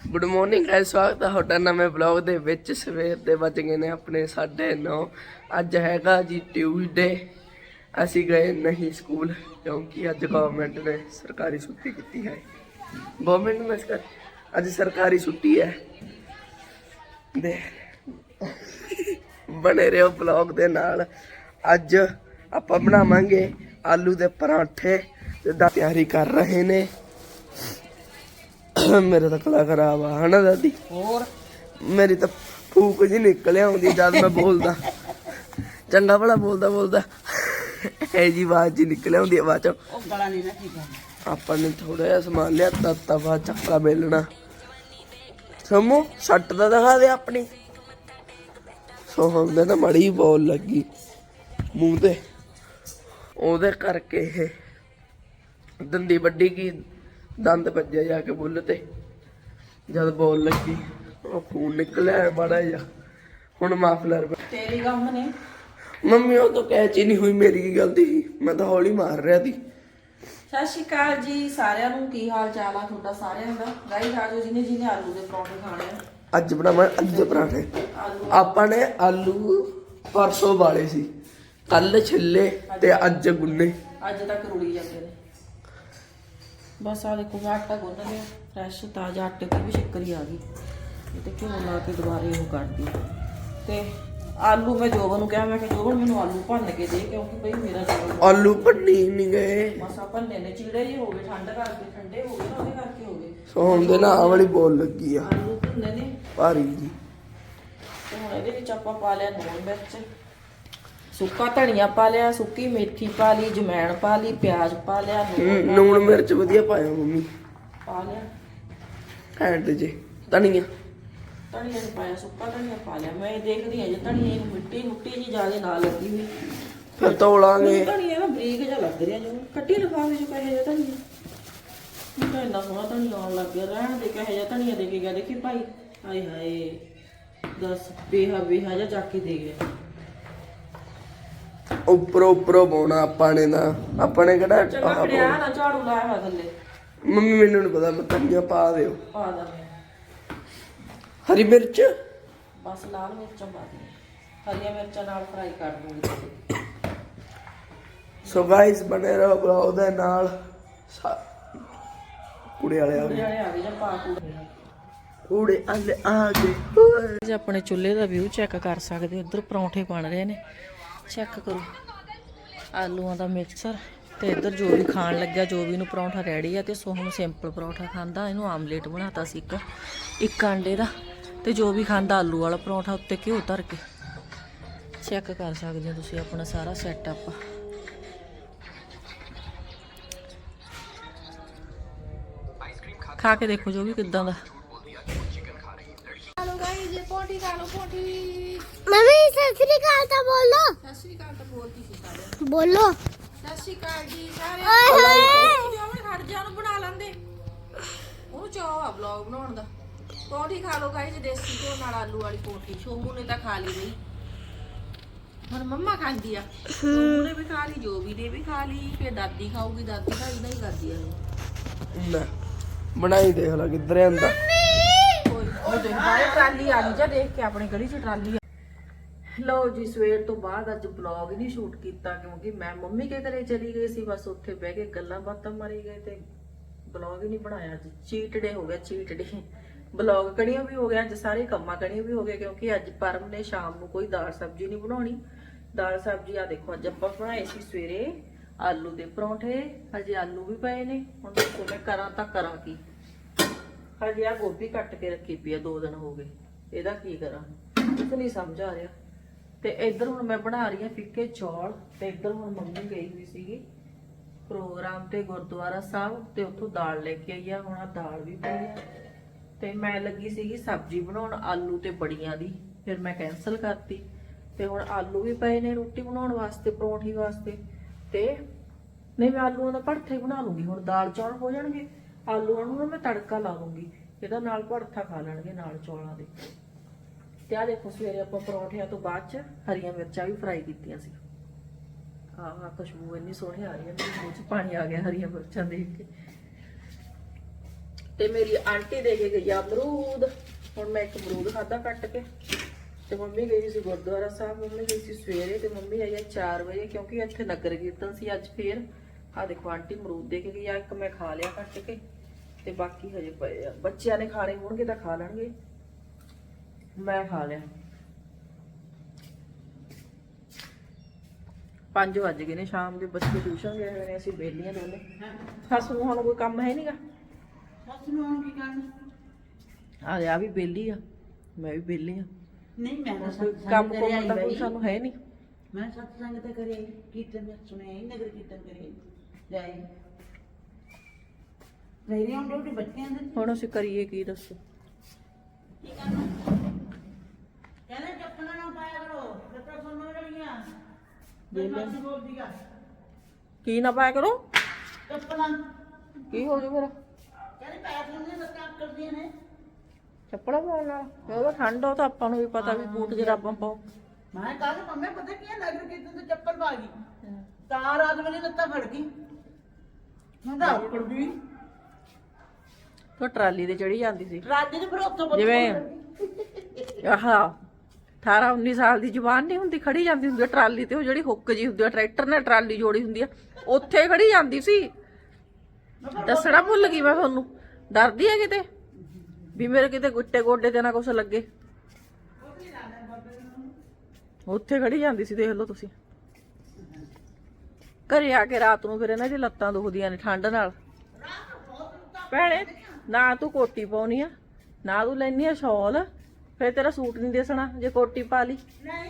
Good morning guys ਸਵਾਗਤ ਹੈ ਤੁਹਾਡਾ ਨਵੇਂ ਵਲੌਗ ਦੇ ਵਿੱਚ। ਸਵੇਰ ਦੇ ਵੱਜ ਗਏ ਨੇ ਆਪਣੇ 9:30 ਅੱਜ ਹੈਗਾ ਜੀ ਟਿਊਜ਼ਡੇ ਅਸੀਂ ਗਏ ਨਹੀਂ ਸਕੂਲ, ਕਿਉਂਕਿ ਅੱਜ ਗਵਰਨਮੈਂਟ ਨੇ ਸਰਕਾਰੀ ਛੁੱਟੀ ਕੀਤੀ ਹੈ। ਗਵਰਨਮੈਂਟ ਨੇ ਸਰ ਅੱਜ ਸਰਕਾਰੀ ਛੁੱਟੀ ਹੈ। ਦੇ ਬਣੇ ਰਹੋ ਵਲੌਗ ਦੇ ਨਾਲ। ਅੱਜ ਆਪਾਂ ਬਣਾਵਾਂਗੇ ਆਲੂ ਦੇ ਪਰਾਂਠੇ ਤੇ ਦਾ ਤਿਆਰੀ ਕਰ ਰਹੇ ਨੇ। ਮੇਰੇ ਤਾਂ ਕਲਾ ਖਰਾਬ ਆ ਹਨਾ ਦਾਦੀ? ਹੋਰ? ਮੇਰੀ ਤਾਂ ਫੂਕ ਜੀ ਨਿਕਲ ਆਉਂਦੀ ਜਦ ਮੈਂ ਬੋਲਦਾ। ਚੰਗਾ ਭਲਾ ਬੋਲਦਾ ਬੋਲਦਾ। ਇਹ ਜੀ ਆਵਾਜ਼ ਜੀ ਨਿਕਲ ਆਉਂਦੀ ਆ ਬਾਅਦ ਚੋਂ। ਉਹ ਗਲਾ ਨਹੀਂ ਨਾ ਠੀਕ ਆਪਾਂ ਨੇ ਥੋੜਾ ਜਿਹਾ ਸਮਾਨ ਲਿਆ ਤੱਤਾ ਬਾਅਦ ਚੱਕਲਾ ਮੇਲਣਾ ਸਮੂ ਸੱਟ ਦਾ ਦਿਖਾ ਦੇ ਆਪਣੀ। ਸੋ ਹੁੰਦੇ ਨਾ ਮੜੀ ਬੋਲ ਲੱਗੀ। ਮੂੰਹ ਤੇ। ਉਹਦੇ ਕਰਕੇ ਇਹ ਦੰਦੀ ਵੱਡੀ ਕੀ ਦੰਦ ਵੱਜਿਆ ਜਾ ਕੇ ਬੁੱਲ ਤੇ। ਜਦ ਬੋਲ ਲੱਗੀ ਉਹ ਖੂਨ ਨਿਕਲਿਆ ਬੜਾ ਜਿਹਾ। ਹੁਣ ਮਾਫਲਰ ਤੇਰੀ ਗਮ ਨੇ। ਮੰਮੀ ਉਹ ਤਾਂ ਕੈਚ ਹੀ ਨਹੀਂ ਹੋਈ ਮੇਰੀ ਕੀ ਗਲਤੀ ਸੀ। ਮੈਂ ਤਾਂ ਹੌਲੀ ਮਾਰ ਰਿਹਾ ਸੀ। ਸਤਿ ਸ਼੍ਰੀ ਅਕਾਲ ਜੀ ਸਾਰਿਆਂ ਨੂੰ। ਕੀ ਹਾਲ ਚਾਲ ਆ ਤੁਹਾਡਾ ਸਾਰਿਆਂ ਦਾ? ਗਾਈ ਆਜੋ ਜਿਹਨੇ ਜਿਹਨੇ ਆਲੂ ਦੇ ਪਰੌਂਠੇ ਖਾਣੇ ਆ। ਅੱਜ ਬਣਾਵਾਂ ਦੇ ਪਰਾਂਠੇ। ਆਪਾਂ ਨੇ ਆਲੂ ਪਰਸੋਂ ਵਾਲੇ ਸੀ। ਕੱਲ ਛਿੱਲੇ ਤੇ ਅੱਜ ਗੁੰਨੇ। ਅੱਜ ਤੱਕ ਰੁੜੀ ਜਾਂਦੇ ਨੇ। ਬਸ ਆ ਦੇਖੋ ਮੈਂ ਆਟਾ ਗੁੰਨ ਲਿਆ ਫਰੈਸ਼ ਤਾਜ਼ਾ ਆਟੇ ਤੇ ਵੀ ਸ਼ੱਕਰੀ ਆ ਗਈ। ਇਹ ਤੇ ਘਿਓ ਲਾ ਕੇ ਦੁਬਾਰੇ ਉਹ ਕਰਦੀ ਤੇ ਆਲੂ ਮੈਂ ਜੋਬਨ ਨੂੰ ਕਿਹਾ ਮੈਂ ਕਿ ਜੋਬਨ ਮੈਨੂੰ ਆਲੂ ਭੰਨ ਕੇ ਦੇ ਕਿਉਂਕਿ ਬਈ ਮੇਰਾ ਜੋਬਨ ਆਲੂ ਭੰਨੀ ਨਹੀਂ ਗਏ। ਮਸਾ ਭੰਨੇ ਨੇ ਚੀੜੇ ਜਿਹੇ ਹੋ ਗਏ ਠੰਡ ਕਰਕੇ ਠੰਡੇ ਹੋ ਗਏ ਨਾ ਉਹਦੇ ਕਰਕੇ ਹੋ ਗਏ। ਸੋ ਹੁਣ ਦੇ ਨਾ ਆਹ ਵਾਲੀ ਬੋਲ ਲੱਗੀ ਆ। ਆਲੂ ਭੁੰਨੇ ਨੇ। ਭਾਰੀ ਜੀ। ਤੇ ਹੁਣ ਇਹਦੇ ਵਿੱਚ ਆਪਾਂ ਪਾ ਲਿਆ ਲੂਣ ਮਿਰਚ। ਸੁੱਕਾ ਧਨੀਆ ਪਾ ਲਿਆ ਸੁੱਕੀ ਮੇਥੀ ਪਾ ਲਈ ਜਮੈਣ ਪਾ ਲਈ ਪਿਆਜ਼ ਪਾ ਲਿਆ ਹਮ, ਲੂਣ ਮਿਰਚ ਵਧੀਆ ਪਾਇਆ ਮੰਮੀ। ਪਾ ਲਿਆ। ਹੈਂਡ ਜੇ ਧਨੀਆ। ਧਨੀਆ ਨਹੀਂ ਪਾਇਆ ਸੁੱਕਾ ਧਨੀਆ ਪਾ ਲਿਆ। ਮੈਂ ਇਹ ਦੇਖਦੀ ਹਾਂ ਜੇ ਧਨੀਆ ਨੂੰ ਮਿੱਟੀ ਮੁੱਟੀ ਜੀ ਜ਼ਿਆਦਾ ਨਾ ਲੱਗੀ ਹੋਈ। ਫਿਰ ਤੋਲਾਂਗੇ ਧਨੀਆ ਨਾ ਬਰੀਕ ਜਿਹਾ ਲੱਗ ਰਿਹਾ ਜਿਵੇਂ ਕੱਟੀ ਲਫਾਵੇ ਚ ਕਹੇ ਜਿਹਾ ਧਨੀਆ ਮੈਨੂੰ ਤਾਂ ਇੰਨਾ ਸੋਹਣਾ ਧਨੀਆ ਆਉਣ ਲੱਗ ਗਿਆ। ਰਹਿਣ ਦੇ ਕਹੇ ਜਿਹਾ ਧਨੀਆ ਦੇ ਕੇ ਗਿਆ। ਦੇਖੀ ਭਾਈ ਹਾਏ ਹਾਏ ਦੱਸ ਬੇਹਾ ਬੇਹਾ ਜਿਹਾ ਜਾ ਕੇ ਦੇ ਗਿਆ। ਉੱਪਰੋਂ ਉੱਪਰੋਂ ਪਾਉਣਾ ਆਪਾਂ ਨੇ ਨਾ। ਆਪਾਂ ਨੇ ਕਿਹੜਾ ਚੰਗਾ ਆਹ ਨਾ ਝਾੜੂ ਲਾਇਆ ਹੋਇਆ ਥੱਲੇ। ਮੰਮੀ ਮੈਨੂੰ ਨਹੀਂ ਪਤਾ ਮੈਂ ਧਨੀਆ ਪਾ ਦਿਓ। ਪਾ ਦਾਂਗੇ ਹਰੀ ਮਿਰਚ? ਬਸ ਲਾਲ ਮਿਰਚਾਂ ਪਾ ਦੇ ਹਰੀਆਂ ਮਿਰਚਾਂ ਨਾਲ ਫਰਾਈ ਕਰ ਦੂੰਗੀ ਸੋ ਗਾਇਸ ਬਣੇ ਰਹੋ ਬਲੌਗ ਦੇ ਨਾਲ। ਸਾ- ਕੁੜੇ ਵਾਲੇ ਆ ਗਏ। ਜਿਹੜੇ ਆ ਗਏ ਜਾਂ ਪਾ ਕੂੜੇ ਕੁੜੇ ਵਾਲੇ ਆ ਗਏ। ਓਏ। ਜੇ ਆਪਣੇ ਚੁੱਲ੍ਹੇ ਦਾ ਵਿਊ ਚੈੱਕ ਕਰ ਸਕਦੇ ਹੋ ਇੱਧਰ ਪਰੌਂਠੇ ਬਣ ਰਹੇ ਨੇ। ਚੈੱਕ ਕਰੋ। ਆਲੂਆਂ ਦਾ ਮਿਕਸਰ ਤੇ ਇੱਧਰ ਜੋ ਵੀ ਖਾਣ ਲੱਗਿਆ, ਜੋ ਵੀ ਨੂੰ ਪਰੌਂਠਾ ਰੈਡੀ ਆ ਤੇ ਸੋਹਮ ਸਿੰਪਲ ਪਰੌਂਠਾ ਖਾਂਦਾ। ਇਹਨੂੰ ਆਮਲੇਟ ਬਣਾਤਾ ਸੀ ਇੱਕ ਇੱਕ ਆਂਡੇ ਦਾ ਤੇ ਜੋ ਵੀ ਖਾਂਦਾ ਆਲੂ ਵਾਲਾ ਪਰੌਂਠਾ ਉੱਤੇ ਘਿਓ ਧਰ ਕੇ। ਚੈੱਕ ਕਰ ਸਕਦੇ ਹੋ ਤੁਸੀਂ ਆਪਣਾ ਸਾਰਾ ਸੈਟਅਪ ਖਾ ਕੇ ਦੇਖੋ ਜੋ ਵੀ ਕਿਦਾਂ ਦਾ। ਮੰਮੀ, ਸਤਿ ਸ੍ਰੀ ਅਕਾਲ ਤਾਂ ਬੋਲੋ। ਸਤਿ ਸ੍ਰੀ ਅਕਾਲ ਤਾਂ ਬੋਲਦੀ ਬੋਲੋ। ਸਤਿ ਸ਼੍ਰੀ ਅਕਾਲ ਜੀ ਸਾਰੇ ਓਏ ਹੋਏ ਜੋਵਨ ਖੜ ਜਾ ਨੂੰ ਬਣਾ ਲੈਂਦੇ। ਉਹਨੂੰ ਚਾਹ ਆ ਵਲੌਗ ਬਣਾਉਣ ਦਾ। ਪਰੌਂਠੀ ਖਾ ਲਓ ਗਾਇਸ ਦੇਸੀ ਘਿਓ ਨਾਲ ਆਲੂ ਵਾਲੀ ਪਰੌਂਠੀ। ਸ਼ੋਮੂ ਨੇ ਤਾਂ ਖਾ ਲਈ ਬਈ। ਹੁਣ ਮੰਮਾ ਖਾਂਦੀ ਆ। ਸ਼ੋਮੂ ਨੇ ਵੀ ਖਾ ਲਈ ਜੋ ਵੀ ਨੇ ਵੀ ਖਾ ਲਈ। ਫਿਰ ਦਾਦੀ ਖਾਊਗੀ ਦਾਦੀ ਤਾਂ ਇਦਾਂ ਹੀ ਕਰਦੀ ਆ। ਇਹ। ਲੈ ਬਣਾਈ ਦੇਖ ਲੈ ਕਿੱਧਰ ਆਂਦਾ ਕੋਈ ਉਹ ਦੇਖ ਬਾਹਰ ਟਰਾਲੀ ਆ ਗਈ ਜਾਂ ਦੇਖ ਕੇ ਆਪਣੇ ਗਲੀ 'ਚ ਟਰਾਲੀ ਆ। ਲਓ ਜੀ, ਸਵੇਰ ਤੋਂ ਬਾਅਦ ਅੱਜ ਬਲੌਗ ਨਹੀਂ ਸ਼ੂਟ ਕੀਤਾ ਕਿਉਂਕਿ ਮੈਂ ਮੰਮੀ ਕੇ ਘਰੇ ਚਲੀ ਗਈ ਸੀ, ਬਸ ਉੱਥੇ ਬਹਿ ਕੇ ਗੱਲਾਂ ਬਾਤਾਂ ਮਾਰੀ ਗਏ ਤੇ ਬਲੌਗ ਹੀ ਨਹੀਂ ਬਣਾਇਆ ਅੱਜ। ਚੀਟ ਡੇ ਹੋ ਗਿਆ ਚੀਟ ਡੇ ਬਲੌਗ ਕਣੀਓ ਵੀ ਹੋ ਗਿਆ, ਅੱਜ ਸਾਰੇ ਕੰਮਾਂ ਕਣੀਓ ਵੀ ਹੋ ਗਿਆ ਕਿਉਂਕਿ ਅੱਜ ਪਰਮ ਨੇ ਸ਼ਾਮ ਨੂੰ ਕੋਈ ਦਾਲ ਸਬਜ਼ੀ ਨਹੀਂ ਬਣਾਉਣੀ। ਦਾਲ ਸਬਜ਼ੀ ਆ ਦੇਖੋ, ਅੱਜ ਆਪਾਂ ਬਣਾਏ ਸੀ ਸਵੇਰੇ ਆਲੂ ਦੇ ਪਰੌਂਠੇ, ਹਜੇ ਆਲੂ ਵੀ ਪਏ ਨੇ। ਹੁਣ ਦੇਖੋ ਮੈਂ ਕਰਾਂ ਤਾਂ ਕਰਾਂ ਕੀ। ਹਜੇ ਆ ਗੋਭੀ ਕੱਟ ਕੇ ਰੱਖੀ ਪਈ ਆ, ਦੋ ਦਿਨ ਹੋ ਗਏ। ਇਹਦਾ ਕੀ ਕਰਾਂ? ਕੁਝ ਨਹੀਂ ਸਮਝ ਆ ਰਿਹਾ। ਤੇ ਇੱਧਰ ਹੁਣ ਮੈਂ ਬਣਾ ਰਹੀ ਹਾਂ ਫਿੱਕੇ ਚੌਲ ਤੇ ਇੱਧਰ ਹੁਣ ਮੰਮੀ ਗਈ ਹੋਈ ਸੀਗੀ ਪ੍ਰੋਗਰਾਮ ਤੇ ਗੁਰਦੁਆਰਾ ਸਾਹਿਬ ਤੇ ਉੱਥੋਂ ਦਾਲ ਲੈ ਕੇ ਆਈ ਆ, ਹੁਣ ਆ ਦਾਲ ਵੀ ਪਈ ਆ। ਤੇ ਮੈਂ ਲੱਗੀ ਸੀਗੀ ਸਬਜ਼ੀ ਬਣਾਉਣ ਆਲੂ ਤੇ ਬੜੀਆਂ ਦੀ, ਫਿਰ ਮੈਂ ਕੈਨਸਲ ਕਰਤੀ। ਤੇ ਹੁਣ ਆਲੂ ਵੀ ਪਏ ਨੇ ਰੋਟੀ ਬਣਾਉਣ ਵਾਸਤੇ, ਪਰੌਂਠੀ ਵਾਸਤੇ। ਤੇ ਨਹੀਂ, ਮੈਂ ਆਲੂਆਂ ਦਾ ਭੜਥਾ ਹੀ ਬਣਾ ਲੂੰਗੀ, ਹੁਣ ਦਾਲ ਚੌਲ ਹੋ ਜਾਣਗੇ, ਆਲੂਆਂ ਨੂੰ ਮੈਂ ਤੜਕਾ ਲਾ ਲੂੰਗੀ, ਇਹਦਾ ਨਾਲ ਭੜਥਾ ਖਾ ਲੈਣਗੇ ਨਾਲ ਚੌਲਾਂ ਦੇ। ਤੇ ਆ ਦੇਖੋ ਸਵੇਰੇ ਆਪਾਂ ਪਰੌਂਠਿਆਂ ਤੋਂ ਬਾਅਦ ਚ ਹਰੀਆਂ ਮਿਰਚਾਂ ਵੀ ਫਰਾਈ ਕੀਤੀਆਂ ਸੀ। ਆਹ ਆਹ ਖੁਸ਼ਬੂ ਇੰਨੀ ਸੋਹਣੀ ਆ ਰਹੀ ਹੈ, ਮੇਰੇ ਮੂੰਹ 'ਚ ਪਾਣੀ ਆ ਗਿਆ ਹਰੀਆਂ ਮਿਰਚਾਂ ਦੇਖ ਕੇ। ਤੇ ਮੇਰੀ ਆਂਟੀ ਦੇ ਕੇ ਗਈ ਆ ਅਮਰੂਦ। ਹੁਣ ਮੈਂ ਇੱਕ ਅਮਰੂਦ ਖਾਦਾ ਕੱਟ ਕੇ। ਤੇ ਮੰਮੀ ਗਈ ਸੀ ਗੁਰਦੁਆਰਾ ਸਾਹਿਬ, ਮੰਮੀ ਗਈ ਸੀ ਸਵੇਰੇ ਤੇ ਮੰਮੀ ਆਈ ਆ 4 ਵਜੇ ਕਿਉਂਕਿ ਇੱਥੇ ਨਗਰ ਕੀਰਤਨ ਸੀ ਅੱਜ ਫੇਰ। ਆ ਦੇਖੋ, ਆਂਟੀ ਅਮਰੂਦ ਦੇ ਕੇ ਗਈ ਆ, ਇੱਕ ਮੈਂ ਖਾ ਲਿਆ ਕੱਟ ਕੇ। ਤੇ ਬਾਕੀ ਹਜੇ ਪਏ ਆ ਬੱਚਿਆਂ ਨੇ ਖਾਣੇ ਹੋਣਗੇ ਤਾਂ ਖਾ ਲੈਣਗੇ। ਮੈਂ ਖਾ ਲਿਆ। 5 ਵੱਜ ਗਏ ਨੇ ਸ਼ਾਮ ਦੇ ਬੱਚੇ ਟਿਊਸ਼ਨ ਗਏ ਹੋਏ ਨੇ ਅਸੀਂ ਵਿਹਲੀਆਂ ਦੋਨੇ। ਸੱਸ ਨੂੰ ਹੁਣ ਕੋਈ ਕੰਮ ਹੈ ਨਹੀਂਗਾ ਸੱਸ ਨੂੰ ਹੁਣ ਕੀ ਕਰਨਾ? ਆ ਆ ਵੀ ਵਿਹਲੀ ਆ ਮੈਂ ਵੀ ਵਿਹਲੀ ਆ। ਨਹੀਂ ਮੈਂ ਤਾਂ ਕੰਮ ਕੰਮ ਤਾਂ ਕੋਈ ਸਾਨੂੰ ਹੈ ਨਹੀਂ ਮੈਂ ਸੱਤ ਸੰਗ ਤੇ ਕਰਿਆ ਹੀ ਕੀਰਤਨ ਸੁਣਿਆ ਹੀ ਨਗਰ ਕੀਰਤਨ ਕਰਿਆ ਜਾਈ ਰਹੀ ਹਾਂ ਡਿਊਟੀ ਬੱਚਿਆਂ ਦੇ। ਹੁਣ ਅਸੀਂ ਕਰੀਏ ਕੀ ਦੱਸੋ? ਕੀ ਕਰਨਾ ਕਹਿੰਦੇ ਚੱਪਲਾਂ ਨਾ ਪਾਇਆ ਕਰੋ ਲੱਤਾਂ ਸੁਣਨ ਰਹੀਆਂ ਬੋਲਦੀ ਆ। ਕੀ ਨਾ ਪਾਇਆ ਕਰੋ? ਚੱਪਲਾਂ। ਕੀ ਹੋ ਜੂ ਮੇਰਾ ਕਹਿੰਦੇ ਪੈਰ ਸੁਣਨੇ ਲੱਤਾਂ ਕਰਦੀਆਂ ਨੇ। ਚੱਪੜਾ ਪਾਉਣ ਨਾਲ ਉਹਦਾ ਠੰਡ ਉਹ ਤਾਂ ਆਪਾਂ ਨੂੰ ਵੀ ਪਤਾ ਵੀ ਬੂਟ ਜਰਾਬਾਂ ਪਾਓ। ਮੈਂ ਕੱਲ ਮੰਮੇ ਪਤਾ ਕੀ ਹੈ ਨਗਰ ਕੀਰਤਨ ਤੇ ਚੱਪਲ ਪਾ ਗਈ। ਤਾਂ ਰਾਤ ਵੇਲੇ ਲੱਤਾਂ ਫੜ ਗਈ। ਮੈਂ ਤਾਂ ਗਈ। ਤਾਂ ਟਰਾਲੀ ਤੇ ਚੜੀ ਜਾਂਦੀ ਸੀ। ਰਾਜੇ ਦੇ ਫਿਰ ਉੱਥੋਂ ਬੱਚੇ ਜਿਵੇਂ ਆਹਾ। 18 19 ਸਾਲ ਦੀ ਜਵਾਨ ਨਹੀਂ ਹੁੰਦੀ, ਖੜੀ ਜਾਂਦੀ ਹੁੰਦੀ ਆ ਟਰਾਲੀ ਤੇ, ਉਹ ਜਿਹੜੀ ਹੁੱਕ ਜੀ ਹੁੰਦੀ ਆ, ਟਰੈਕਟਰ ਨਾਲ ਟਰਾਲੀ ਜੋੜੀ ਹੁੰਦੀ ਆ, ਉੱਥੇ ਖੜੀ ਜਾਂਦੀ ਸੀ। ਦੱਸਣਾ ਭੁੱਲ ਗਈ ਮੈਂ ਤੁਹਾਨੂੰ, ਡਰਦੀ ਆ ਕਿਤੇ? ਵੀ ਮੇਰੇ ਕਿਤੇ ਗੁੱਟੇ ਗੋਡੇ ਤੇ ਨਾ ਕੁਛ ਲੱਗੇ। ਉੱਥੇ ਖੜੀ ਜਾਂਦੀ ਸੀ, ਦੇਖ ਲਓ ਤੁਸੀਂ। ਘਰੇ ਆ ਕੇ ਰਾਤ ਨੂੰ ਫਿਰ ਇਹਨਾਂ ਦੀ ਲੱਤਾਂ ਦੁਖਦੀਆਂ ਨੇ ਠੰਡ ਨਾਲ। ਭੈਣੇ, ਨਾ ਤੂੰ ਕੋਟੀ ਪਾਉਣੀ ਆ, ਨਾ ਤੂੰ ਲੈਣੀ ਆ ਸ਼ਾਲ। ਫਿਰ ਤੇਰਾ ਸੂਟ ਨਹੀਂ ਦਿਸਣਾ ਜੇ ਕੋਟੀ ਪਾ ਲਈ।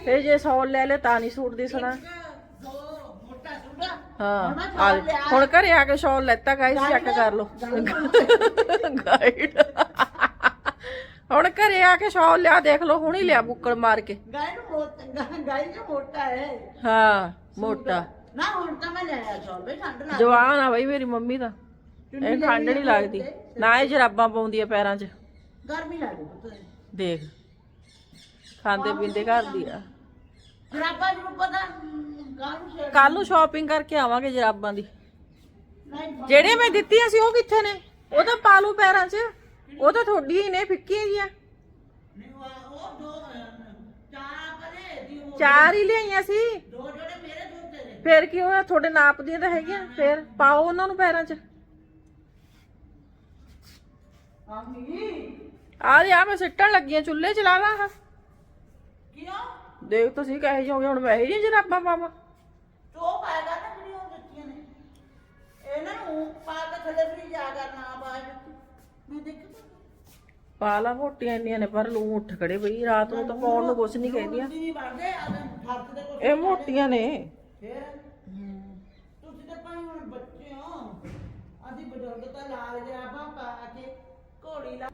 ਫਿਰ ਜੇ ਸ਼ਾਲ ਲੈ ਲੈ ਤਾਂ ਨਹੀਂ ਸੂਟ ਦਿਸਣਾ। ਦੋ ਹਾਂ ਆ ਲੈ। ਹੁਣ ਘਰੇ ਆ ਕੇ ਸ਼ਾਲ ਲੈਤਾ ਗਾਈਸ ਚੈੱਕ ਕਰ ਲਓ। ਗਾਈਡ ਹੁਣ ਘਰੇ ਆ ਕੇ ਸ਼ਾਲ ਲਿਆ ਦੇਖ ਲਓ ਹੁਣੀ ਲਿਆ ਬੁੱਕਲ ਮਾਰ ਕੇ। ਨੂੰ ਮੋਟਾ ਮੋਟਾ ਹੈ। ਹਾਂ ਮੋਟਾ। ਨਾ ਹੁਣ ਤਾਂ ਮੈਂ ਲੈ ਆਇਆ ਚੌਲ ਬਈ ਠੰਡ ਲੱਗ ਜਵਾਨ ਆ ਬਈ ਮੇਰੀ ਮੰਮੀ ਤਾਂ। ਇਹ ਠੰਡ ਨਹੀਂ ਲੱਗਦੀ। ਨਾ ਇਹ ਜਰਾਬਾਂ ਪਾਉਂਦੀ ਆ ਪੈਰਾਂ 'ਚ। ਗਰਮੀ ਲੱਗਦੀ ਪੁੱਤ ਦੇਖ। ਖਾਂਦੇ ਪੀਂਦੇ ਘਰ ਦੀ ਆ। ਜਰਾਬਾਂ ਨੂੰ ਪਤਾ ਗਾਨੂੰ ਛੇੜ ਕੱਲ ਨੂੰ ਸ਼ਾਪਿੰਗ ਕਰਕੇ ਆਵਾਂਗੇ ਜਰਾਬਾਂ ਦੀ। ਨਹੀਂ ਜਿਹੜੀਆਂ ਮੈਂ ਦਿੱਤੀਆਂ ਸੀ ਉਹ ਕਿੱਥੇ ਨੇ? ਉਹ ਤਾਂ ਪਾ ਲੂ ਪੈਰਾਂ 'ਚ। ਉਹ ਤਾਂ ਥੋੜੀਆਂ ਹੀ ਨੇ ਫਿੱਕੀਆਂ ਜੀਆਂ। ਨਹੀਂ, ਉਹ ਦੋ ਚਾਰ ਕਰੇ ਦੀ ਉਹ ਚਾਰ ਹੀ ਲਿਆਈਆਂ ਸੀ। ਦੋ ਜਿਹੜੇ ਮੇਰੇ ਫੇਰ ਕੀ ਹੋਇਆ? ਤੁਹਾਡੇ ਨਾਪ ਦੀਆਂ ਤਾਂ ਹੈਗੀਆਂ। ਫੇਰ ਪਾਓ ਉਹਨਾਂ ਨੂੰ ਪੈਰਾਂ 'ਚ। ਆਮੀ ਆ ਜਾ ਮੈਂ ਸਿੱਟਣ ਲੱਗੀਆਂ ਚੁੱਲ੍ਹੇ ਚਲਾਵਾ ਆਹ। ਕਿਉਂ? ਦੇਖ ਤੁਸੀਂ ਕਹੇ ਜਾਓਗੇ ਹੁਣ ਮੈਂ ਇਹ ਜਿਹੀਆਂ ਜਰਾਬਾਂ ਪਾਵਾਂ। ਤੋ ਪਾਏਗਾ ਨਾ ਜਿਹੜੀਆਂ ਉਹ ਦਿੱਤੀਆਂ ਨੇ। ਇਹਨਾਂ ਨੂੰ ਪਾ ਕੇ ਥੱਲੇ ਫਰੀ ਜਾ ਕਰਨਾ ਬਾਅਦ ਮੈਂ ਦੇਖ ਪਾ ਲਾ ਮੋਟੀਆਂ ਇੰਨੀਆਂ ਨੇ ਪਰ ਲੂ ਉੱਠ ਖੜੇ ਬਈ ਰਾਤ ਨੂੰ ਤਾਂ ਪਾਉਣ ਨੂੰ ਕੁਛ ਨਹੀਂ ਕਹਿੰਦੀਆਂ। ਨਹੀਂ ਬਣਦੇ ਦੇ ਇਹ ਮੋਟੀਆਂ ਨੇ। ਫੇਰ? ਤੁਸੀਂ ਤਾਂ ਭਾਈ ਹੁਣ ਬੱਚੇ ਹੋ ਅਸੀਂ ਬਜ਼ੁਰਗ ਤਾਂ ਲਾਲ ਜਰਾਬਾਂ ਪਾ ਕੇ ਘੋੜੀ ਲਾ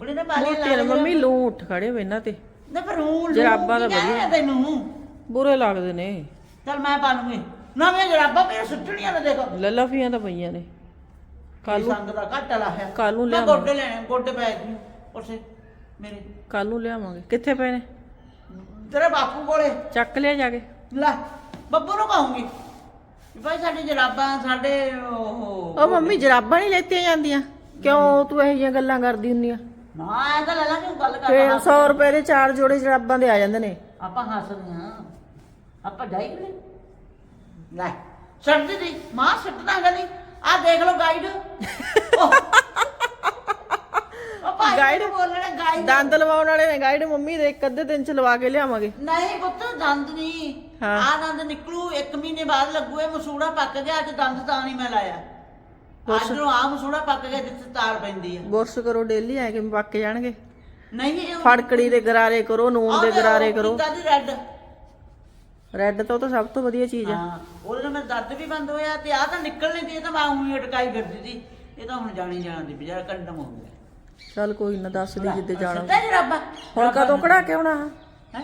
ਬੜੇ ਨਾ ਪਾ ਮੋਟੀਆਂ ਨੇ ਮੰਮੀ ਲੂ ਉੱਠ ਖੜੇ ਹੋਏ ਇਹਨਾਂ ਤੇ। ਨਾ ਪਰ ਹੁਣ ਜਰਾਬਾਂ ਤਾਂ ਕਹਿਣਾ ਵਧੀਆ। ਤੈਨੂੰ? ਬੁਰੇ ਲੱਗਦੇ ਨੇ। ਚਲ ਮੈਂ ਪਾ ਲੂੰਗੀ। ਨਵੀਆਂ ਜਰਾਬਾਂ ਮੇਰੇ ਸੁੱਟਣੀਆਂ ਨੇ ਦੇਖੋ। ਲੱਲਫੀਆਂ ਤਾਂ ਪਈਆਂ ਨੇ। ਕੱਲ ਨੂੰ ਸੰਗ ਦਾ ਘੱਟ ਲਾਇਆ ਕੱਲ ਨੂੰ ਮੈਂ ਲਿਆਵਾਂਗੇ। ਗੋਡੇ ਲੈਣੇ ਗੋਡੇ ਪੈ ਗਏ। ਉਸੇ ਮੇਰੇ। ਕੱਲ ਨੂੰ ਲਿਆਵਾਂਗੇ। ਕਿੱਥੇ ਪਏ ਨੇ? ਤੇਰੇ ਬਾਪੂ ਕੋਲੇ। ਚੱਕ ਲਿਆ ਜਾ ਕੇ। ਲੈ ਬੱਬੂ ਨੂੰ ਕਹੂੰਗੀ ਵੀ ਭਾਈ ਸਾਡੀ ਜਰਾਬਾਂ ਸਾਡੇ ਉਹ ਉਹ ਮੰਮੀ ਜਰਾਬਾਂ ਨਹੀਂ ਲੈਤੀਆਂ ਜਾਂਦੀਆਂ। ਕਿਉਂ ਤੂੰ ਇਹੋ ਜਿਹੀਆਂ ਗੱਲਾਂ ਕਰਦੀ ਹੁੰਨੀ ਆ? ਨਾ ਐ ਤਾਂ ਲੈ ਲਾ ਕਿਉਂ ਗੱਲ ਕਰ ਫੇਰ 100 ਰੁਪਏ ਦੇ ਚਾਰ ਜੋੜੇ ਜਰਾਬਾਂ ਦੇ ਆ ਜਾਂਦੇ ਨੇ। ਆਪਾਂ ਹੱਸਦੇ ਹਾਂ। ਆਪਾਂ ਡਾਈ ਲੈ ਲੈ ਛੱਡ ਦੀ ਮਾਂ ਛੱਡਣਾ ਗਲੀ ਆ ਦੇਖ ਲਓ ਗਾਈਡ ਉਹ ਭਾਈ Guide? ਨੂੰ ਬੋਲਣਾ ਗਾਈਡ ਦੰਦ ਲਵਾਉਣ ਵਾਲੇ ਨੇ। ਗਾਈਡ ਮੰਮੀ ਦੇ ਇੱਕ ਅੱਧੇ ਦਿਨ ਚ ਲਵਾ ਕੇ ਲਿਆਵਾਂਗੇ। ਨਹੀਂ ਪੁੱਤ ਦੰਦ ਨਹੀਂ। ਹਾਂ। ਆ ਦੰਦ ਨਿਕਲੂ 1 ਮਹੀਨੇ ਬਾਅਦ ਲੱਗੂ। ਇਹ ਮਸੂੜਾ ਪੱਕ ਗਿਆ ਅੱਜ ਦੰਦ ਤਾਂ ਨਹੀਂ ਮੈਂ ਲਾਇਆ। ਅੱਜ ਨੂੰ ਆ ਮਸੂੜਾ ਪੱਕ ਗਿਆ ਜਿੱਥੇ ਤਾਰ ਪੈਂਦੀ ਆ। ਬੁਰਸ਼ ਕਰੋ ਡੇਲੀ ਆ ਕੇ ਪੱਕ ਜਾਣਗੇ। ਨਹੀਂ ਇਹ ਫੜਕੜੀ ਦੇ ਗਰਾਰੇ ਕਰੋ ਨੂਨ ਦੇ ਗਰਾਰੇ ਕਰੋ। ਦੀ ਰੈੱਡ ਰੈੱਡ ਤਾਂ ਉਹ ਤਾਂ ਸਭ ਤੋਂ ਵਧੀਆ ਚੀਜ਼ ਆ। ਹਾਂ ਉਹਦੇ ਨਾਲ ਮੇਰਾ ਦਰਦ ਵੀ ਬੰਦ ਹੋਇਆ ਤੇ ਆ ਤਾਂ ਨਿਕਲ ਨਹੀਂ ਦੀ ਇਹ ਤਾਂ ਮੈਂ ਉਹੀ ਅਟਕਾਈ ਫਿਰਦੀ ਸੀ। ਇਹ ਤਾਂ ਹੁਣ ਜਾਣੀ ਜਾਣ ਦੀ ਵਿਚਾਰਾ ਕੰਡਮ ਹੋ ਗਿਆ ਚੱਲ ਕੋਈ ਨਾ ਦੱਸ ਦੀ ਜਿੱਦੇ ਜਾਣਾ। ਸੱਤਾ ਜੀ ਰੱਬਾ। ਹੁਣ ਕਦੋਂ ਕਢਾ ਕੇ ਆਉਣਾ? ਹੈ?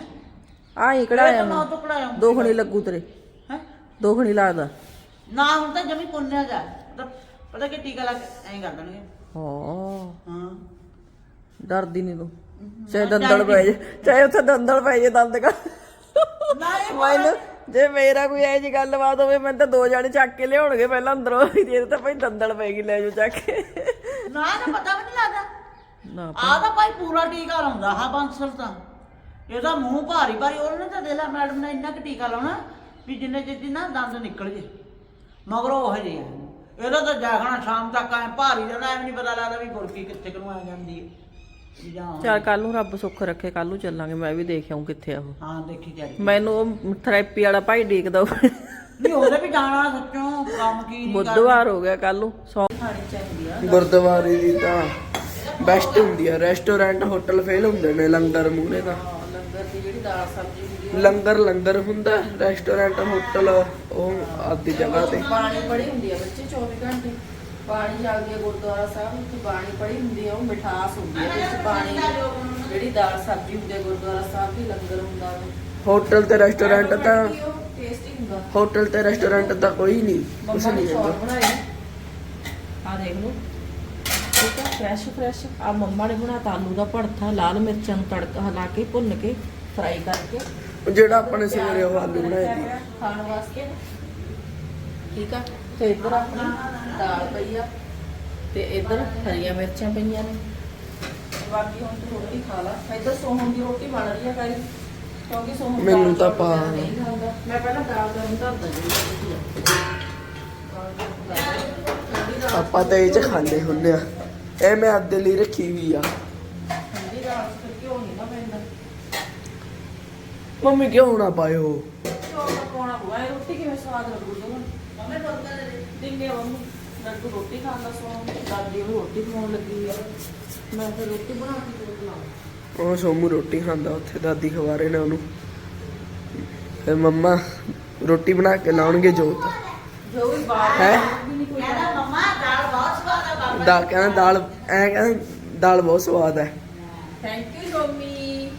ਆਈ ਕਢਾਇਆ ਮੈਂ ਮੈਂ। ਉਹ ਟੁਕੜਾ ਦੋ ਖਣੀ ਲੱਗੂ ਤੇਰੇ। ਹੈ? ਦੋ ਖਣੀ ਲੱਗਦਾ ਨਾ ਹੁਣ ਤਾਂ ਜਮੀ ਪੁੰਨਿਆ ਜਾ। ਤਾਂ ਪਤਾ ਕਿ ਟੀਕਾ ਲਾ ਕੇ ਐਂ ਕਰ ਦੇਣਗੇ। ਹਾਂ। ਹਾਂ। ਡਰਦੀ ਨਹੀਂ ਤੂੰ। ਚਾਹੇ ਦੰਦਲ ਪੈ ਜੇ ਚਾਹੇ ਉੱਥੇ ਦੰਦਲ ਪੈ ਜੇ ਦੰਦ ਕਾ। ਨਾ ਇਹ ਮੈਨੂੰ ਜੇ ਮੇਰਾ ਕੋਈ ਐ ਜੀ ਗੱਲਬਾਤ ਹੋਵੇ ਮੈਂ ਤਾਂ ਦੋ ਜਾਣੇ ਚੱਕ ਕੇ ਲਿਆਉਣਗੇ ਪਹਿਲਾਂ ਅੰਦਰੋਂ। ਜੇ ਤਾਂ ਭਾਈ ਦੰਦਲ ਪੈਗੀ ਲੈ ਜਾਓ ਚੱਕ ਕੇ। ਨਾ ਤਾਂ ਪਤਾ ਵੀ ਨਹੀਂ ਲੱਗਦਾ। ਨਾ ਆ ਤਾਂ ਭਾਈ ਪੂਰਾ ਟੀਕਾ ਲਾਉਂਦਾ ਹਾਂ ਬਾਂਸਲ ਤਾਂ। ਇਹਦਾ ਮੂੰਹ ਭਾਰੀ ਭਾਰੀ ਉਹਨੇ ਤਾਂ ਦੇ ਲਾ ਮੈਡਮ ਨੇ ਇੰਨਾ ਕੁ ਟੀਕਾ ਲਾਉਣਾ ਵੀ ਜਿੰਨੇ ਜਿੱਦੀ ਨਾ ਦੰਦ ਨਿਕਲ ਜੇ। ਮਗਰ ਉਹ ਆ। ਇਹਦਾ ਤਾਂ ਜਾਗਣਾ ਸ਼ਾਮ ਤੱਕ ਐ ਭਾਰੀ ਰਹਿਣਾ ਐਵੇਂ ਨਹੀਂ ਪਤਾ ਲੱਗਦਾ ਵੀ ਗੁਰਕੀ ਕਿੱਥੇ ਕਿਨੂੰ ਆ ਜਾਂਦੀ ਹੈ। ਜਾਂ ਚੱਲ ਕੱਲ ਨੂੰ ਰੱਬ ਸੁੱਖ ਰੱਖੇ ਕੱਲ ਨੂੰ ਚੱਲਾਂਗੇ ਮੈਂ ਵੀ ਦੇਖ ਆਉਂ ਕਿੱਥੇ ਆ ਉਹ। ਹਾਂ ਦੇਖੀ ਜਾਈ। ਮੈਨੂੰ ਥੈਰੇਪੀ ਵਾਲਾ ਭਾਈ ਡੀਕਦਾ ਨਹੀਂ ਉਹਦੇ ਵੀ ਜਾਣਾ ਸੱਚੋਂ ਕੰਮ ਕੀ ਨਹੀਂ ਬੁੱਧਵਾਰ ਹੋ ਗਿਆ ਕੱਲ ਨੂੰ ਸੌ ਖਾਣੀ ਚਾਹੀਦੀ ਆ। ਗੁਰਦੁਆਰੇ ਦੀ ਤਾਂ ਬੈਸਟ ਹੁੰਦੀ ਆ ਰੈਸਟੋਰੈਂਟ ਹੋਟਲ ਫੇਲ ਹੁੰਦੇ ਨੇ ਲੰਗਰ ਮੂਹਰੇ ਦਾ ਲੰਗਰ ਦੀ ਜਿਹੜੀ ਦਾਲ ਸਬਜ਼ੀ ਹੁੰਦੀ ਲੰਗਰ ਲੰਗਰ ਹੁੰਦਾ ਰੈਸਟੋਰੈਂਟ ਹੋਟਲ ਉਹ ਆਦੀ ਜਗ੍ਹਾ ਤੇ। ਬਾਣੀ ਪੜੀ ਹੁੰਦੀ ਆ ਬੱਚੇ 24 ਘੰਟੇ। ਬਾਣੀ ਚੱਲਦੀ ਆ ਗੁਰਦੁਆਰਾ ਸਾਹਿਬ ਵਿੱਚ ਬਾਣੀ ਪੜੀ ਹੁੰਦੀ ਆ ਉਹ ਮਿਠਾਸ ਹੁੰਦੀ ਆ ਵਿੱਚ ਬਾਣੀ ਜਿਹੜੀ ਦਾਲ ਸਬਜ਼ੀ ਹੁੰਦੀ ਆ ਗੁਰਦੁਆਰਾ ਸਾਹਿਬ ਦੀ ਲੰਗਰ ਹੁੰਦਾ ਹੋਟਲ ਤੇ ਰੈਸਟੋਰੈਂਟ ਤਾਂ ਟੇਸਟੀ ਹੁੰਦਾ। ਹੋਟਲ ਤੇ ਰੈਸਟੋਰੈਂਟ ਤਾਂ ਕੋਈ ਨਹੀਂ ਕੁਛ ਮੰਮਾ ਨੇ ਨਹੀਂ ਹੁੰਦਾ। ਆ ਦੇਖ ਲਓ। ਫਰੈਸ਼ ਫਰੈਸ਼ ਆ ਮੰਮਾ ਨੇ ਬਣਾਤਾ ਆਲੂ ਦਾ ਭੜਥਾ ਲਾਲ ਮਿਰਚਾਂ ਨੂੰ ਤੜਕਾ ਲਾ ਕੇ ਭੁੰਨ ਕੇ ਫਰਾਈ ਕਰਕੇ। ਜਿਹੜਾ ਆਪਾਂ ਨੇ ਸਵੇਰੇ ਉਹ ਆਲੂ ਬਣਾਏ ਸੀ। ਖਾਣ ਵਾਸਤੇ। ਠੀਕ ਆ? ਤੇ ਇੱਧਰ ਆਪਣੀ ਦਾਲ ਪਈ ਆ। ਤੇ ਇੱਧਰ ਹਰੀਆਂ ਮਿਰਚਾਂ ਪਈਆਂ ਨੇ। ਬਾਕੀ ਹੁਣ ਤੂੰ ਰੋਟੀ ਖਾ ਲਾ। ਇੱਧਰ ਸੋਹਣ ਦੀ ਰੋਟੀ ਬਣ ਰਹੀ ਆ ਕਰੀ ਕਿਉਂਕਿ ਸੋਹਣ ਮੈਨੂੰ ਤਾਂ ਪਾ। ਮੈਂ ਪਹਿਲਾਂ ਦਾਲ ਗਰਮ ਦਿੰਦੀ ਆ ਆਪਾਂ ਤਾਂ ਇਹ ਚ ਖਾਂਦੇ ਹੁੰਦੇ ਆ। ਇਹ ਮੈਂ ਆਪਦੇ ਲਈ ਰੱਖੀ ਵੀ ਆ। ਠੰਡੀ ਦਾਲ ਚ ਫਿਰ ਘਿਓ ਨਹੀਂ ਨਾ ਪੈਂਦਾ। ਮੰਮੀ ਕਿਉਂ ਨਾ ਪਾਇਓ। ਘਿਓ ਦਾ ਪਾਉਣਾ ਰੋਟੀ ਕਿਵੇਂ ਸਵਾਦ ਲੱਗੂ ਦੋਵਾਂ ਮੰਮੀ ਬਰਗਰ ਦੇ ਦਿੰਗੇ ਮੰਮੀ। ਲੱਡੂ ਰੋਟੀ ਖਾਣ ਦਾ ਦਾਦੀ ਨੂੰ ਰੋਟੀ ਬਣਾਉਣ ਲੱਗੀ ਆ। ਮੈਂ ਫਿਰ ਰੋਟੀ ਬਣਾ ਕੇ ਦੇ ਦਿਆਂ ਉਹ ਸੋਮੂ ਰੋਟੀ ਖਾਂਦਾ ਉੱਥੇ ਦਾਦੀ ਖਵਾ ਰਹੇ ਨੇ ਉਹਨੂੰ। ਫਿਰ ਮੰਮਾ ਰੋਟੀ ਬਣਾ ਕੇ ਲਾਉਣਗੇ ਜੋਤ। ਜੋ ਵੀ ਬਾਹਰ ਹੈ ਵੀ ਨਹੀਂ ਕੋਈ ਕਹਿੰਦਾ ਮੰਮਾ ਦਾਲ ਬਹੁਤ ਸਵਾਦ ਆ ਬਾਬਾ ਦਾਲ ਕਹਿੰਦਾ ਦਾਲ ਐ ਕਹਿੰਦਾ ਦਾਲ ਬਹੁਤ ਸਵਾਦ ਹੈ। ਥੈਂਕ ਯੂ ਜੋਮੀ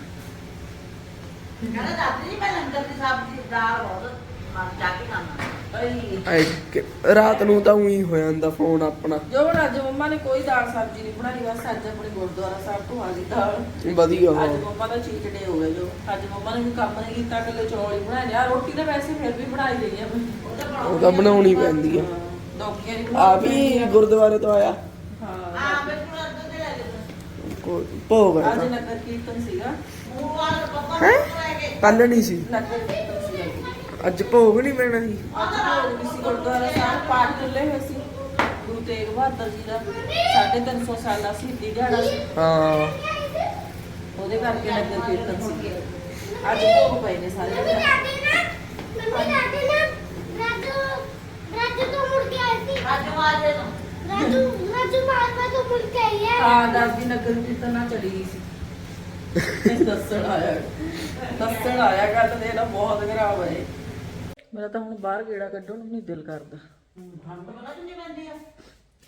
ਕਹਿੰਦਾ ਦਾਦੀ ਜੀ ਮੈਂ ਲੰਗਰ ਦੀ ਸਬਜ਼ੀ ਦਾਲ ਬਹੁਤ ਮਨ ਚਾ ਕੇ ਖਾਣਾ ਅਈ ਐ ਕਿ- ਰਾਤ ਨੂੰ ਤਾਂ ਉਹੀ ਹੋ ਜਾਂਦਾ ਫੋਨ ਆਪਣਾ। ਜੋ ਬਣਾ ਅੱਜ ਮੰਮਾ ਨੇ ਕੋਈ ਦਾਲ ਸਬਜ਼ੀ ਨਹੀਂ ਬਣਾਈ ਬਸ ਅੱਜ ਆਪਣੇ ਗੁਰਦੁਆਰਾ ਸਾਹਿਬ ਤੋਂ ਆ ਗਈ ਦਾਲ। ਵਧੀਆ ਅੱਜ ਹੋ ਮੰਮਾ ਦਾ ਚੀਟ ਡੇ ਹੋ ਗਿਆ ਜੋ। ਅੱਜ ਮੰਮਾ ਨੇ ਵੀ ਕੰਮ ਨਹੀਂ ਕੀਤਾ ਕੱਲੇ ਚੌਲ ਹੀ ਬਣਾਏ ਨੇ। ਆ ਰੋਟੀ ਤਾਂ ਵੈਸੇ ਫਿਰ ਵੀ ਬਣਾਈ ਲਈ ਆ। ਮੈਂ ਉਹ ਤਾਂ ਬਣਾਉਣੀ ਪੈਂਦੀ ਆ। ਡੌਕੀਆਂ ਦੀ ਆ ਵੀ ਗੁਰਦੁਆਰੇ ਤੋਂ ਆਇਆ। ਹਾਂ ਆ ਬਿਲਕੁਲ ਅੱਧ ਤੇ ਲੈ ਲੈ ਕੋਈ ਭੋਗ ਹੈ ਅੱਜ ਤਾਂ ਨਗਰ ਕੀਰਤਨ ਸੀਗਾ ਮੂੰਹ ਵਾਲ ਪੱਪਾ ਹੈਂ? ਨੂੰ ਲੈ ਕੇ ਕੱਲ ਨਹੀਂ ਸੀ ਨਗਰ ਕੀਰਤਨ ਸੀ ਅੱਜ ਅੱਜ ਭੋਗ ਨਹੀਂ ਮਿਲਣਾ ਸੀ ਅੱਜ ਭੋਗ ਵੀ ਸੀ ਗੁਰਦੁਆਰਾ ਸਾਹਿਬ ਪਾਠ ਚੱਲੇ ਹੋਏ ਸੀ ਗੁਰੂ ਤੇਗ ਬਹਾਦਰ ਜੀ ਦਾ 350 ਸਾਲਾ ਸ਼ਹੀਦੀ ਦਿਹਾੜਾ ਸੀ ਹਾਂ ਉਹਦੇ ਕਰਕੇ ਨਗਰ ਕੀਰਤਨ ਸੀ ਅੱਜ ਭੋਗ ਪਏ ਨੇ ਸਾਰੇ ਜਣੇ। ਦਾਦੀ ਨਾ ਮੰਮੀ ਦਾਦੀ ਨਾ ਰਾਜੂ ਰਾਜੂ ਤੋਂ ਮੁੜ ਕੇ ਆਈ ਸੀ ਅੱਜ ਵਾਜੇ ਨੂੰ ਰਾਜੂ ਰਾਜੂ ਮਾਰਵਾ ਤੋਂ ਮੁੜ ਕੇ ਆਈ ਹੈ। ਹਾਂ ਦਾਦੀ ਨਗਰ ਕੀਰਤਨ ਨਾਲ ਚਲੀ ਗਈ ਸੀ। ਦੱਸਣ ਆਇਆ ਦੱਸਣ ਆਇਆ ਗੱਲ ਦੇ ਨਾ ਬਹੁਤ ਖਰਾਬ ਹੈ। ਮੇਰਾ ਤਾਂ ਹੁਣ ਬਾਹਰ ਗੇੜਾ ਕੱਢਣ ਨੂੰ ਨਹੀਂ ਦਿਲ ਕਰਦਾ। ਠੰਡ ਪਤਾ ਕਿੰਨੀ ਪੈਂਦੀ ਆ?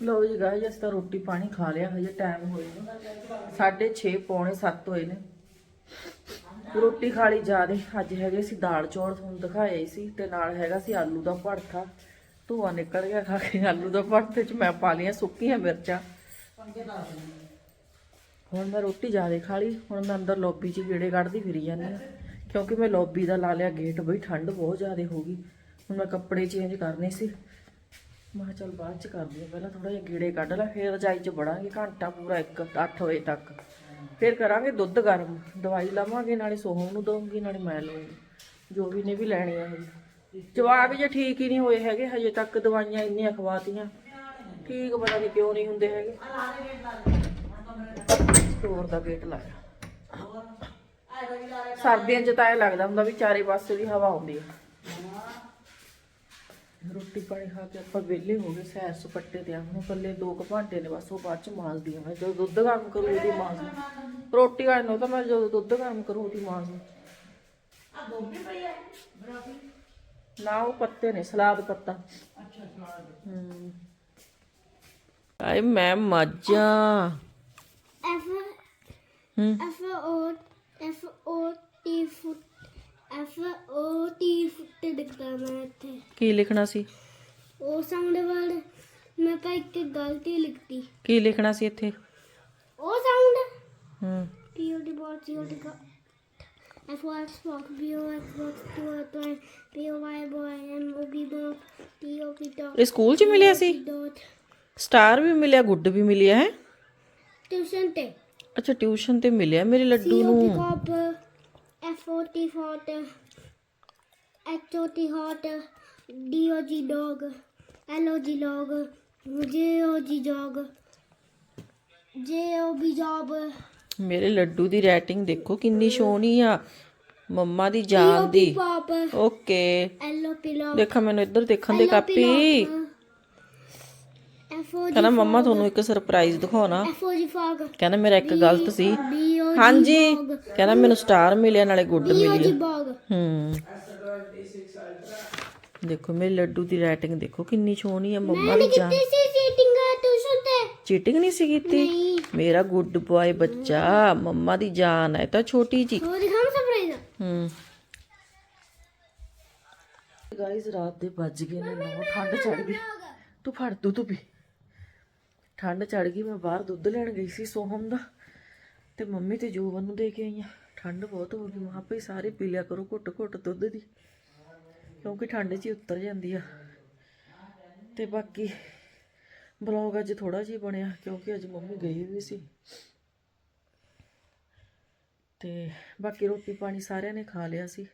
ਲੋ ਜੀ ਗਾਇਸ ਅਸੀਂ ਤਾਂ ਰੋਟੀ ਪਾਣੀ ਖਾ ਲਿਆ ਹਜੇ ਟਾਈਮ ਹੋਏ ਨੇ। 6:30 ਪੌਣੇ 7 ਹੋਏ ਨੇ। ਰੋਟੀ ਖਾ ਲਈ ਜਾਦੇ ਅੱਜ ਹੈਗੇ ਸੀ ਦਾਲ ਚੌਲ ਤੁਹਾਨੂੰ ਦਿਖਾਏ ਸੀ ਤੇ ਨਾਲ ਹੈਗਾ ਸੀ ਆਲੂ ਦਾ ਭੜਥਾ ਧੂਆ ਨਿਕਲ ਗਿਆ ਖਾ ਕੇ ਆਲੂ ਦਾ ਭੜਥੇ ਚ ਮੈਂ ਪਾ ਲਈਆਂ ਸੁੱਕੀਆਂ ਮਿਰਚਾਂ। ਹੁਣ ਮੈਂ ਰੋਟੀ ਜ਼ਿਆਦਾ ਖਾ ਲਈ ਹੁਣ ਮੈਂ ਅੰਦਰ ਲੌਬੀ 'ਚ ਗੇੜੇ ਕੱਢਦੀ ਫਿਰੀ ਜਾਂਦੀ ਹਾਂ। ਕਿਉਂਕਿ ਮੈਂ ਲੌਬੀ ਦਾ ਲਾ ਲਿਆ ਗੇਟ ਬਈ ਠੰਡ ਬਹੁਤ ਜ਼ਿਆਦਾ ਹੋ ਗਈ। ਹੁਣ ਮੈਂ ਕੱਪੜੇ ਚੇਂਜ ਕਰਨੇ ਸੀ। ਮੈਂ ਚੱਲ ਬਾਅਦ 'ਚ ਕਰਦੀ ਹਾਂ ਪਹਿਲਾਂ ਥੋੜਾ ਜਿਹਾ ਗੇੜੇ ਕੱਢ ਲਾ ਫਿਰ ਰਜਾਈ 'ਚ ਵੜਾਂਗੇ ਘੰਟਾ ਪੂਰਾ 1 8 ਵਜੇ ਤੱਕ। ਫਿਰ ਕਰਾਂਗੇ ਦੁੱਧ ਗਰਮ ਦਵਾਈ ਲਾਵਾਂਗੇ ਨਾਲੇ ਸੋਹਮ ਨੂੰ ਦਊਂਗੀ ਨਾਲੇ ਮੈਂ ਲਵਾਂਗੀ ਜੋ ਵੀ ਨੇ ਵੀ ਲੈਣੀ ਆ ਹਜੇ ਜਵਾਬ ਜੇ ਠੀਕ ਹੀ ਨਹੀਂ ਹੋਏ ਹੈਗੇ, ਹਜੇ ਤੱਕ ਦਵਾਈਆਂ ਇੰਨੀਆਂ ਖਵਾਤੀਆਂ। ਠੀਕ ਪਤਾ ਨਹੀਂ ਕਿਉਂ ਨਹੀਂ ਹੁੰਦੇ ਹੈਗੇ। ਸਟੋਰ ਦਾ ਗੇਟ ਲਾਇਆ। ਸਰਦੀਆਂ 'ਚ ਤਾਂ ਇਹ ਲੱਗਦਾ ਹੁੰਦਾ ਵੀ ਚਾਰੇ ਪਾਸੇ ਦੀ ਹਵਾ ਆਉਂਦੀ ਆ। ਰੋਟੀ ਪਾਣੀ ਖਾ ਕੇ ਆਪਾਂ ਵਿਹਲੇ ਹੋ ਗਏ, ਸੈਰ ਸੁਪੱਟੇ ਤੇ ਆ ਹੁਣ ਪੱਲੇ ਦੋ ਭਾਂਡੇ ਨੇ ਬਸ, ਉਹ ਬਾਅਦ ਚ ਮਾਂਜਦੀ ਆ ਮੈਂ, ਜਦੋਂ ਦੁੱਧ ਗਰਮ ਕਰੂ ਉਹਦੀ ਮਾਂਜਦੀ ਰੋਟੀ ਵਾਲੇ ਨੂੰ ਤਾਂ ਮੈਂ ਜਦੋਂ ਦੁੱਧ ਗਰਮ ਕਰੂ ਉਹਦੀ ਮਾਂਜਦੀ ਆ ਗੋਭੀ ਪਈ ਆ ਬਰਾਬੀ ਨਾ ਉਹ ਪੱਤੇ ਨੇ ਸਲਾਦ ਪੱਤਾ ਅੱਛਾ ਸਵਾਦ ਹੂੰ ਆਏ ਮੈਂ ਮੱਝਾਂ ਐਫ ਹੂੰ F O F O T ਫੁੱਟ ਐਫ ਓ ਟੀ ਫੁੱਟ ਦਿਖਦਾ ਮੈਂ ਇੱਥੇ ਕੀ ਲਿਖਣਾ ਸੀ ਉਹ ਸਾਊਂਡ ਵਰਡ ਮੈਂ ਪਾ ਇੱਕ ਗਲਤੀ ਲਿਖਤੀ ਕੀ ਲਿਖਣਾ ਸੀ ਇੱਥੇ ਉਹ ਸਾਊਂਡ ਹੂੰ ਪੀ ਓ ਟੀ ਬੋਲ C O T F for Xbox, B O Xbox, T O Toy, B O Y Boy, M O B Dog, D O B Dog, ਇਹ ਸਕੂਲ 'ਚ ਮਿਲਿਆ ਸੀ Dot. ਸਟਾਰ ਵੀ ਮਿਲਿਆ ਗੁੱਡ ਵੀ ਮਿਲਿਆ ਹੈ Tuition te. ਅੱਛਾ tuition ਤੇ ਮਿਲਿਆ ਮੇਰੇ C ਲੱਡੂ O P ਨੂੰ Cop, F O T Fort, H O T Hot, D O G Dog, L O G Log, J O G Jog, J O B Job, ਮੇਰੇ ਲੱਡੂ ਦੀ rating ਦੇਖੋ ਕਿੰਨੀ ਸੋਹਣੀ ਆ। ਮੰਮਾ ਦੀ ਜਾਨ ਦੀ। ਓਕੇ। ਦੇਖਾ ਮੈਨੂੰ ਇੱਧਰ ਦੇਖਣ ਦੇ ਕਾਪੀ। ਕਹਿੰਦਾ ਮੰਮਾ ਤੁਹਾਨੂੰ ਇੱਕ ਸਰਪ੍ਰਾਈਜ਼ ਦਿਖਾਉਣਾ। ਕਹਿੰਦਾ ਮੇਰਾ ਇੱਕ ਗਲਤ ਸੀ। ਹਾਂਜੀ। ਕਹਿੰਦਾ ਮੈਨੂੰ ਸਟਾਰ ਮਿਲਿਆ ਨਾਲੇ ਗੁੱਡ ਮਿਲਿਆ ਹੂੰ। ਦੇਖੋ ਮੇਰੇ ਲੱਡੂ ਦੀ ਰੈਟਿੰਗ ਦੇਖੋ ਕਿੰਨੀ ਸੋਹਣੀ ਆ ਮੰਮਾ ਦੀ ਜਾਨ। ਚੀਟਿੰਗ ਆ ਚੀਟਿੰਗ ਨਹੀਂ ਸੀ ਕੀਤੀ? ਮੇਰਾ ਗੁੱਡ बॉय ਬੱਚਾ ਮੰਮਾ ਦੀ जान है तो छोटी जी हम्म ਰਾਤ ਦੇ ਵੱਜ ਗਏ ਨੇ ਨਾ ਠੰਡ ਚੜ ਗਈ। ਤੂੰ ਫੜ ਤੂੰ ਤੂੰ ਵੀ ਠੰਡ ਚੜ ਗਈ ਮੈਂ ਬਾਹਰ ਦੁੱਧ ਲੈਣ ਗਈ ਸੀ ਸੋਹਮ ਦਾ। ਤੇ ਮੰਮੀ ਤੇ ਜੋਬਨ ਨੂੰ ਦੇ ਕੇ ਆਈ ਆ। ਠੰਡ ਬਹੁਤ ਹੋ ਗਈ ਮਾਂ ਭਈ ਸਾਰੇ ਪੀ ਲਿਆ ਕਰੋ ਘੁੱਟ ਘੁੱਟ ਦੁੱਧ ਦੀ। ਕਿਉਂਕਿ ਠੰਡ 'ਚ ਹੀ ਉਤਰ ਜਾਂਦੀ ਆ। ਤੇ ਬਾਕੀ ਬਲੌਗ ਅੱਜ ਥੋੜਾ ਜਿਹਾ ਬਣਿਆ, ਕਿਉਂਕਿ ਅੱਜ ਮੰਮੀ ਗਈ ਵੀ ਸੀ। ਤੇ ਬਾਕੀ ਰੋਟੀ ਪਾਣੀ ਸਾਰਿਆਂ ਨੇ ਖਾ ਲਿਆ ਸੀ।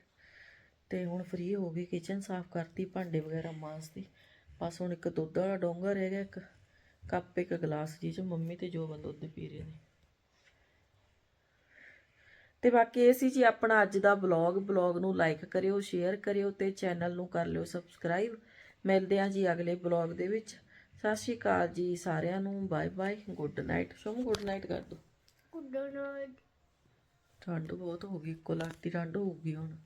ਤੇ ਹੁਣ ਫ੍ਰੀ ਹੋ ਗਈ ਕਿਚਨ ਸਾਫ਼ ਕਰਤੀ, ਭਾਂਡੇ ਵਗੈਰਾ ਮਾਂਜਤੀ। ਬਸ ਹੁਣ ਇੱਕ ਦੁੱਧ ਵਾਲਾ ਡੋਂਗਾ ਰਹਿ ਗਿਆ, ਇੱਕ ਕੱਪ, ਇੱਕ ਗਲਾਸ ਜੀ ਚ ਮੰਮੀ ਤੇ ਜੋ ਦੁੱਧ ਪੀ ਰਹੇ ਨੇ। ਤੇ ਬਾਕੀ ਇਹ ਸੀ ਜੀ ਆਪਣਾ ਅੱਜ ਦਾ ਬਲੌਗ। ਬਲੌਗ ਨੂੰ ਲਾਈਕ ਕਰਿਓ ਸ਼ੇਅਰ ਕਰਿਓ ਤੇ ਚੈਨਲ ਨੂੰ ਕਰ ਲਿਓ ਸਬਸਕ੍ਰਾਈਬ ਮਿਲਦੇ ਹਾਂ ਜੀ ਅਗਲੇ ਬਲੌਗ ਦੇ ਵਿੱਚ। ਸਤਿ ਸ਼੍ਰੀ ਅਕਾਲ ਜੀ ਸਾਰਿਆਂ ਨੂੰ ਬਾਏ ਬਾਏ ਗੁੱਡ ਨਾਈਟ ਸ਼ੋਮ ਗੁੱਡ ਨਾਈਟ ਕਰ ਦੋ ਗੁੱਡ ਨਾਈਟ ਠੰਡ ਬਹੁਤ ਹੋ ਗਈ ਇੱਕੋ ਠੰਡ ਹੋ ਗਈ ਹੁਣ।